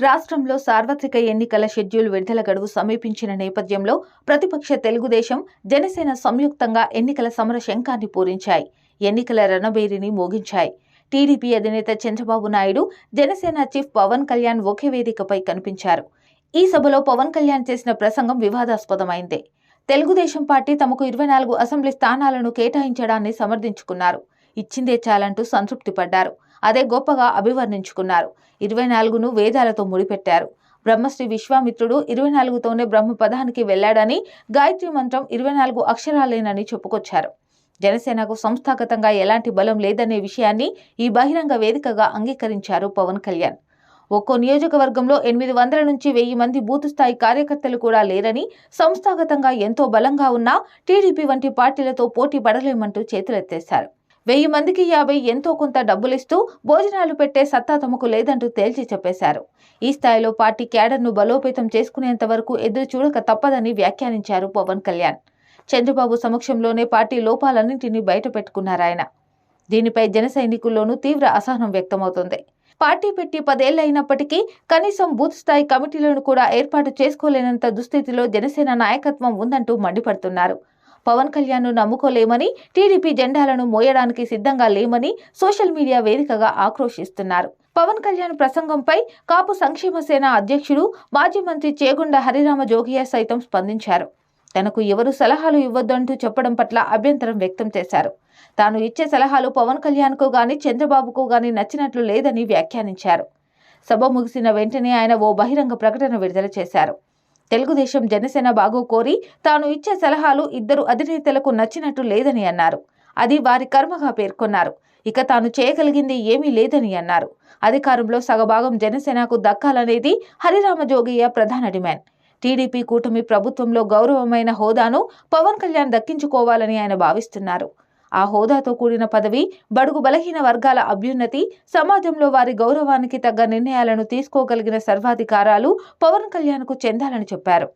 రాష్ట్రంలో సార్వత్రిక ఎన్నికల షెడ్యూల్ విడుదల గడువు సమీపించిన నేపథ్యంలో ప్రతిపక్ష తెలుగుదేశం జనసేన సంయుక్తంగా ఎన్నికల సమర శంఖాన్ని పూరించాయి. ఎన్నికల రణబేరిని మోగించాయి. టీడీపీ అధినేత చంద్రబాబు నాయుడు జనసేన చీఫ్ పవన్ కళ్యాణ్ ఒకే వేదికపై కనిపించారు. ఈ సభలో పవన్ కళ్యాణ్ చేసిన ప్రసంగం వివాదాస్పదమైందే. తెలుగుదేశం పార్టీ తమకు ఇరవై నాలుగు అసెంబ్లీ స్థానాలను కేటాయించడాన్ని సమర్థించుకున్నారు. ఇచ్చిందే చాలంటూ సంతృప్తి పడ్డారు అదే గొప్పగా అభివర్ణించుకున్నారు. ఇరవై నాలుగును వేదాలతో ముడిపెట్టారు. బ్రహ్మశ్రీ విశ్వామిత్రుడు ఇరవై నాలుగుతోనే బ్రహ్మ పదానికి వెళ్ళాడని గాయత్రి మంత్రం ఇరవై నాలుగు అక్షరాలేనని చెప్పుకొచ్చారు. జనసేనకు సంస్థాగతంగా ఎలాంటి బలం లేదనే విషయాన్ని ఈ బహిరంగ వేదికగా అంగీకరించారు పవన్ కళ్యాణ్. ఒక్కో నియోజకవర్గంలో ఎనిమిది వందల నుంచి వెయ్యి మంది బూత్ స్థాయి కార్యకర్తలు కూడా లేరని సంస్థాగతంగా ఎంతో బలంగా ఉన్న టీడీపీ వంటి పార్టీలతో పోటీ పడలేమంటూ చేతులెత్తేశారు. వెయ్యి మందికి యాభై ఎంతో కొంత డబ్బులిస్తూ భోజనాలు పెట్టే సత్తా తమకు లేదంటూ తేల్చి చెప్పేశారు. ఈ స్థాయిలో పార్టీ క్యాడర్ను బలోపేతం చేసుకునేంత వరకు ఎదురు చూడక తప్పదని వ్యాఖ్యానించారు పవన్ కళ్యాణ్. చంద్రబాబు సమక్షంలోనే పార్టీ లోపాలన్నింటినీ బయటపెట్టుకున్నారాయన దీనిపై జన సైనికుల్లోనూ తీవ్ర అసహనం వ్యక్తమవుతోంది. పార్టీ పెట్టి పదేళ్ళైనప్పటికీ కనీసం బూత్ స్థాయి కమిటీలను కూడా ఏర్పాటు చేసుకోలేనంత దుస్థితిలో జనసేన నాయకత్వం ఉందంటూ మండిపడుతున్నారు. పవన్ కళ్యాణ్ను నమ్ముకోలేమని టీడీపీ జెండాలను మోయడానికి సిద్ధంగా లేమని సోషల్ మీడియా వేదికగా ఆక్రోశిస్తున్నారు. పవన్ కళ్యాణ్ ప్రసంగంపై కాపు సంక్షేమ సేన అధ్యక్షుడు మాజీ మంత్రి చేగుండ హరిరామ జోగియా సైతం స్పందించారు. తనకు ఎవరు సలహాలు ఇవ్వద్దంటూ చెప్పడం పట్ల అభ్యంతరం వ్యక్తం చేశారు. తాను ఇచ్చే సలహాలు పవన్ కళ్యాణ్కు గాని చంద్రబాబుకు గాని నచ్చినట్లు లేదని వ్యాఖ్యానించారు. సభ ముగిసిన వెంటనే ఆయన ఓ బహిరంగ ప్రకటన విడుదల చేశారు. తెలుగుదేశం జనసేన బాగు కోరి తాను ఇచ్చే సలహాలు ఇద్దరు అధినేతలకు నచ్చినట్టు లేదని అన్నారు. అది వారి కర్మగా పేర్కొన్నారు. ఇక తాను చేయగలిగింది ఏమీ లేదని అన్నారు. అధికారంలో సగభాగం జనసేనకు దక్కాలనేది హరిరామ జోగయ్య ప్రధాన డిమాండ్. టీడీపీ కూటమి ప్రభుత్వంలో గౌరవమైన హోదాను పవన్ కళ్యాణ్ దక్కించుకోవాలని ఆయన భావిస్తున్నారు. ఆ హోదాతో కూడిన పదవి బడుగు బలహీన వర్గాల అభ్యున్నతి సమాజంలో వారి గౌరవానికి తగ్గ నిర్ణయాలను తీసుకోగలిగిన సర్వాధికారాలు పవన్ కళ్యాణ్కు చెందాలని చెప్పారు.